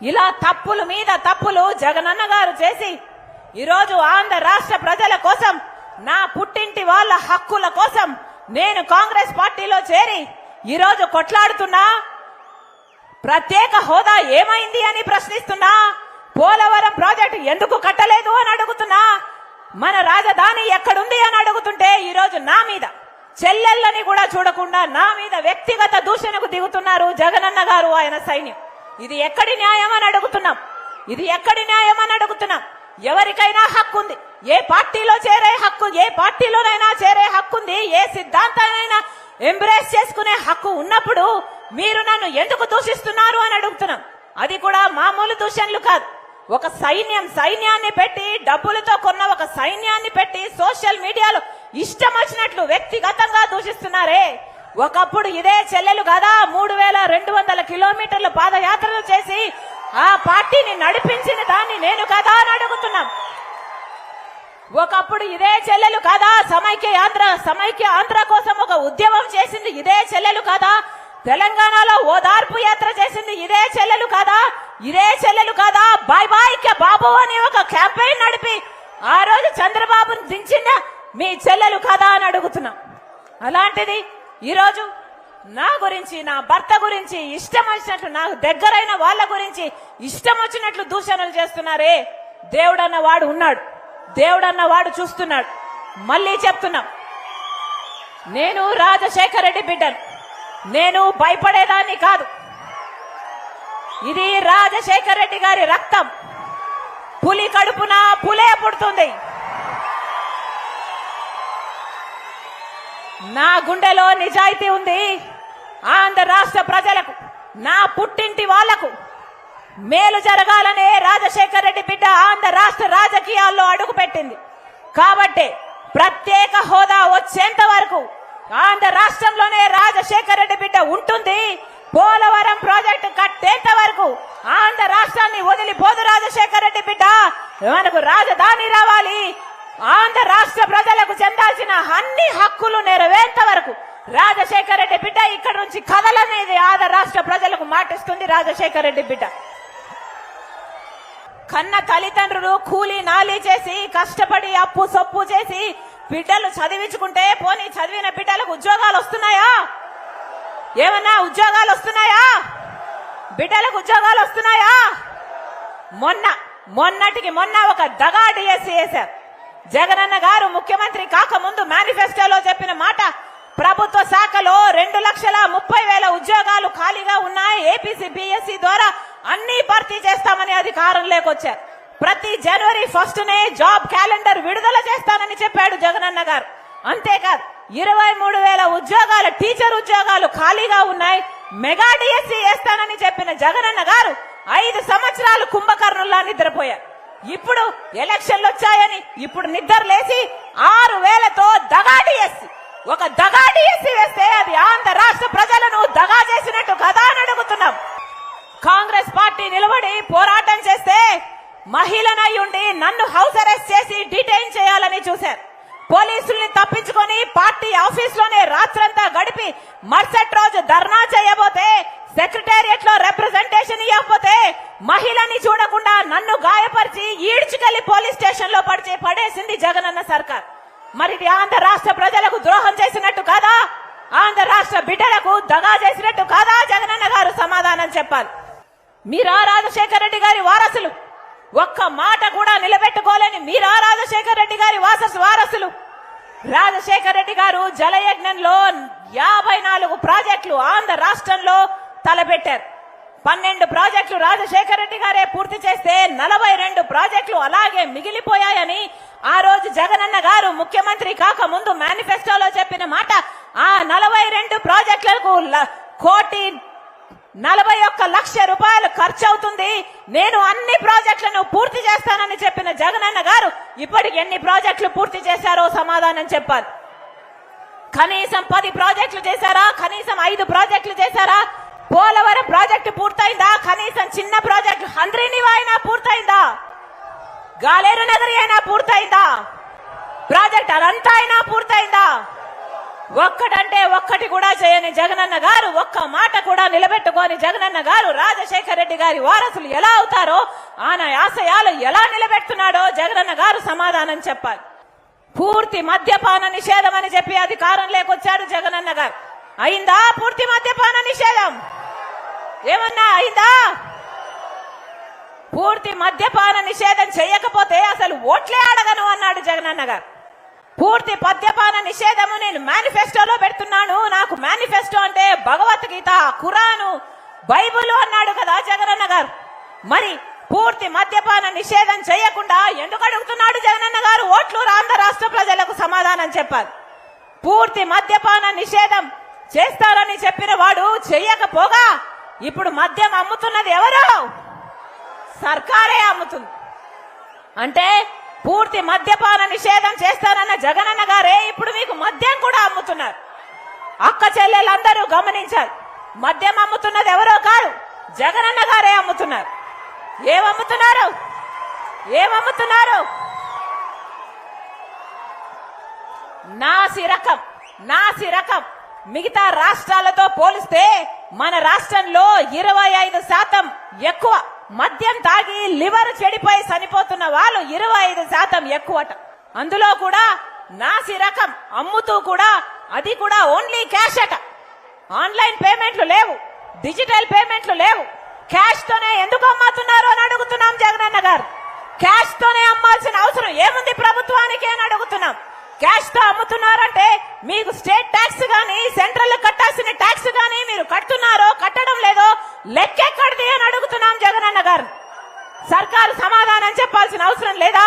ఇలా తప్పుల మీద తప్పులు జగనన్న గారు చేసి ఈరోజు ఆంధ్ర రాష్ట్ర ప్రజల కోసం నా పుట్టింటి వాళ్ళ హక్కుల కోసం నేను కాంగ్రెస్ పార్టీలో చేరి ఈరోజు కొట్లాడుతున్నా. ప్రత్యేక హోదా ఏమైంది అని ప్రశ్నిస్తున్నా. పోలవరం ప్రాజెక్టు ఎందుకు కట్టలేదు అని అడుగుతున్నా. మన రాజధాని ఎక్కడుంది అని అడుగుతుంటే ఈరోజు నా మీద చెల్లెళ్ళని కూడా చూడకుండా నా మీద వ్యక్తిగత దూషణకు దిగుతున్నారు జగనన్న గారు ఆయన సైన్యం. ఇది ఎక్కడి న్యాయం అని అడుగుతున్నాం. ఇది ఎక్కడి న్యాయం అని అడుగుతున్నాం. ఎవరికైనా హక్కు ఉంది. ఏ పార్టీలో చేరే హక్కు ఏ పార్టీలోనైనా చేరే హక్కు ఉంది ఏ సిద్ధాంతానైనా ఎంబ్రేస్ చేసుకునే హక్కు ఉన్నప్పుడు మీరు నన్ను ఎందుకు దూషిస్తున్నారు అని అడుగుతున్నాం. అది కూడా మామూలు దూషణలు కాదు. ఒక సైన్యం సైన్యాన్ని పెట్టి డబ్బులతో కొన్న ఒక సైన్యాన్ని పెట్టి సోషల్ మీడియాలో ఇష్టం వచ్చినట్లు వ్యక్తిగతంగా దూషిస్తున్నారే. ఒకప్పుడు ఇదే చెల్లెలు కదా మూడు వేల రెండు వందల కిలోమీటర్లు పాదయాత్రలు చేసి ఆ పార్టీని నడిపించిన దాన్ని నేను కదా అని అడుగుతున్నాం. ఒకప్పుడు ఇదే చెల్లెలు కదా సమైక్య ఆంధ్ర సమైక్య ఆంధ్ర కోసం ఒక ఉద్యమం చేసింది ఇదే చెల్లెలు కదా తెలంగాణలో ఓదార్పు యాత్ర చేసింది ఇదే చెల్లెలు కదా ఇదే చెల్లెలు కదా బాయ్ బాయ్ బాబు అని ఒక క్యాంపెయిన్ నడిపి ఆ రోజు చంద్రబాబును దించిన మీ చెల్లెలు కదా అని అడుగుతున్నాం. అలాంటిది ఈరోజు నా గురించి నా భర్త గురించి ఇష్టం వచ్చినట్లు నాకు దగ్గరైన వాళ్ళ గురించి ఇష్టం వచ్చినట్లు దూషణలు చేస్తున్నారే. దేవుడన్న వాడు ఉన్నాడు. దేవుడన్న వాడు చూస్తున్నాడు. మళ్ళీ చెప్తున్నాం. నేను రాజశేఖర రెడ్డి బిడ్డను. నేను భయపడేదాన్ని కాదు. ఇది రాజశేఖర రెడ్డి గారి రక్తం. పులి కడుపున పులే పుడుతుంది. నా గుండెలో నిజాయితీ ఉంది ఆంధ్ర రాష్ట్ర ప్రజలకు నా పుట్టింటి వాళ్ళకు. మేలు జరగాలనే రాజశేఖర్ రెడ్డి బిడ్డ ఆంధ్ర రాష్ట్ర రాజకీయాల్లో అడుగుపెట్టింది. కాబట్టి ప్రత్యేక హోదా వచ్చేంత వరకు ఆంధ్ర రాష్ట్రంలోనే రాజశేఖర రెడ్డి బిడ్డ ఉంటుంది. పోలవరం ప్రాజెక్టు కట్టేంత వరకు ఆంధ్ర రాష్ట్రాన్ని వదిలిపోదు రాజశేఖర రెడ్డి బిడ్డ. మనకు రాజధాని రావాలి. ఆంధ్ర రాష్ట్ర ప్రజ చెందాల్సిన అన్ని హక్కులు నెరవేరేంత వరకు రాజశేఖర రెడ్డి బిడ్డ ఇక్కడ నుంచి కదలనేది ఆంధ్ర రాష్ట్ర ప్రజలకు మాటిస్తుంది రాజశేఖర రెడ్డి బిడ్డ. కన్న తల్లిదండ్రులు కూలీ నాలి చేసి కష్టపడి అప్పు సొప్పు చేసి బిడ్డలు చదివించుకుంటే పోనీ చదివిన బిడ్డలకు ఉద్యోగాలు వస్తున్నాయా? ఏమన్నా ఉద్యోగాలు వస్తున్నాయా? బిడ్డలకు ఉద్యోగాలు వస్తున్నాయా? మొన్న మొన్నటికి మొన్న ఒక దగా డిఎస్సీ వేశారు జగనన్న గారు ముఖ్యమంత్రి కాకముందు మేనిఫెస్టోలో చెప్పిన మాట ప్రభుత్వ శాఖలో రెండు లక్షల ముప్పై వేల ఉద్యోగాలు ఖాళీగా ఉన్నాయి ఏపీసీ బిఎస్సి ద్వారా అన్ని భర్తీ చేస్తామని అధికారం లేకొచ్చారు ప్రతి జనవరి ఫస్ట్ నే జాబ్ క్యాలెండర్ విడుదల చేస్తానని చెప్పాడు జగనన్న గారు. అంతేకాదు ఇరవై మూడు వేల ఉద్యోగాల టీచర్ ఉద్యోగాలు ఖాళీగా ఉన్నాయి మెగా డిఎస్సి వేస్తానని చెప్పిన జగనన్న గారు ఐదు సంవత్సరాలు కుంభకర్ణుల్లా నిద్రపోయారు. ఇప్పుడు ఎలక్షన్లు వచ్చాయని ఇప్పుడు నిద్ర లేచి ఆరు వేలతో దగాడి వేసి ఒక దగాడి వేసి వేస్తే అది ఆంధ్ర రాష్ట్ర ప్రజలను దగా చేసినట్టు కదా అని అడుగుతున్నాం. కాంగ్రెస్ పార్టీ నిలబడి పోరాటం చేస్తే మహిళనై ఉండి నన్ను హౌస్ అరెస్ట్ చేసి డిటైన్ చేయాలని చూశారు. పోలీసుల్ని తప్పించుకొని పార్టీ ఆఫీస్లోనే రాత్రంతా గడిపి మరుసటి రోజు ధర్నా చేయబోతే సెక్రటేరియట్లో రిప్రజెంటేషన్ ఇవ్వకపోతే మహిళని చూడకుండా నన్ను గాయపరిచి ఈడ్చుకెళ్ళి పోలీస్ స్టేషన్లో పడిచి పడేసింది జగనన్న సర్కార్. మరి ఇది ఆంధ్ర రాష్ట్ర ప్రజలకు ద్రోహం చేసినట్టు కాదా? ఆంధ్ర రాష్ట్ర బిడ్డలకు దగా చేసినట్టు కాదా? జగనన్న గారు సమాధానం చెప్పాలి. మీరా రాజశేఖర రెడ్డి గారి వారసులు. ఒక్క మాట కూడా నిలబెట్టుకోలేని మీరా రాజశేఖర రెడ్డి గారి వారసు వారసులు. రాజశేఖర రెడ్డి గారు జలయజ్ఞంలో యాభై నాలుగు ప్రాజెక్టులు ఆంధ్ర రాష్ట్రంలో తలపెట్టారు. పన్నెండు ప్రాజెక్టులు రాజశేఖర రెడ్డి గారే పూర్తి చేస్తే నలభై రెండు ప్రాజెక్టులు అలాగే మిగిలిపోయాయని ఆ రోజు జగనన్న గారు ముఖ్యమంత్రి కాక ముందు మేనిఫెస్టోలో చెప్పిన మాట ఆ నలభై రెండు ప్రాజెక్టులకు కోటి నలభై ఒక్క లక్ష రూపాయలు ఖర్చు అవుతుంది నేను అన్ని ప్రాజెక్టులను పూర్తి చేస్తానని చెప్పిన జగనన్న గారు ఇప్పటికి ఎన్ని ప్రాజెక్టులు పూర్తి చేశారో సమాధానం చెప్పాలి. కనీసం పది ప్రాజెక్టులు చేశారా? కనీసం ఐదు ప్రాజెక్టులు చేశారా పోలవరం ప్రాజెక్టు పూర్తయిందా కనీసం చిన్న ప్రాజెక్టు హంద్రీనివా అయినా పూర్తయిందా? గాలేరు నగరి అయినా పూర్తయిందా? ప్రాజెక్ట్ అదంతా అయినా పూర్తయిందా? ఒక్కటంటే ఒక్కటి కూడా చేయని జగనన్న గారు ఒక్క మాట కూడా నిలబెట్టుకోని జగనన్న గారు రాజశేఖర రెడ్డి గారి వారసులు ఎలా అవుతారో ఆయన ఆశయాలు ఎలా నిలబెడుతున్నాడో జగనన్న గారు సమాధానం చెప్పాలి. పూర్తి మద్యపాన నిషేధం అని చెప్పి అధికారం లేకొచ్చాడు జగనన్న గారు. అయిందా పూర్తి మద్యపాన నిషేధం? ఏమన్నా అయిందా? పూర్తి మద్యపాన నిషేధం చేయకపోతే అసలు ఓట్లే అడగను అన్నాడు జగనన్న గారు పూర్తి మద్యపాన నిషేధము నేను మేనిఫెస్టోలో పెడుతున్నాను. నాకు మేనిఫెస్టో అంటే భగవద్గీత ఖురాను బైబుల్ అన్నాడు కదా జగనన్న గారు మరి పూర్తి మద్యపాన నిషేధం చేయకుండా ఎందుకు అడుగుతున్నాడు జగనన్న గారు ఓట్లు ఆంధ్ర రాష్ట్ర ప్రజలకు సమాధానం చెప్పాలి. పూర్తి మద్యపాన నిషేధం చేస్తారని చెప్పిన వాడు చెయ్యకపోగా ఇప్పుడు మద్యం అమ్ముతున్నది ఎవరు? సర్కారే అమ్ముతుంది. అంటే పూర్తి మద్యపాన నిషేధం చేస్తానన్న జగనన్న గారే ఇప్పుడు మీకు మద్యం కూడా అమ్ముతున్నారు. అక్క చెల్లెలందరూ గమనించారు. మద్యం అమ్ముతున్నది ఎవరో కాదు జగనన్న గారే అమ్ముతున్నారు. ఏమమ్ముతున్నారు ఏమమ్ముతున్నారు నాసి రకం నాసి రకం. మిగతా రాష్ట్రాలతో పోలిస్తే మన రాష్ట్రంలో ఇరవై ఐదు శాతం ఎక్కువ. మద్యం తాగి లివర్ చెడిపోయి చనిపోతున్న వాళ్ళు ఇరవై ఐదు శాతం ఎక్కువట. అందులో కూడా నాసి రకం అమ్ముతూ కూడా అది కూడా ఓన్లీ క్యాష్ అట. ఆన్లైన్ పేమెంట్లు లేవు. డిజిటల్ పేమెంట్లు లేవు. క్యాష్ తోనే ఎందుకు అమ్ముతున్నారు అని అడుగుతున్నాం జగనన్న గారు. క్యాష్ తోనే అమ్మాల్సిన అవసరం. ఏముంది ప్రభుత్వానికి అని అడుగుతున్నాం. క్యాష్తో అమ్ముతున్నారంటే మీకు స్టేట్ ట్యాక్స్ గానీ సెంట్రల్ కట్టాల్సిన ట్యాక్స్ గానీ మీరు కట్టున్నారో కట్టడం లేదో లెక్కెక్కడిది అని అడుగుతున్నాం జగనన్న గారు. సర్కారు సమాధానం చెప్పాల్సిన అవసరం లేదా?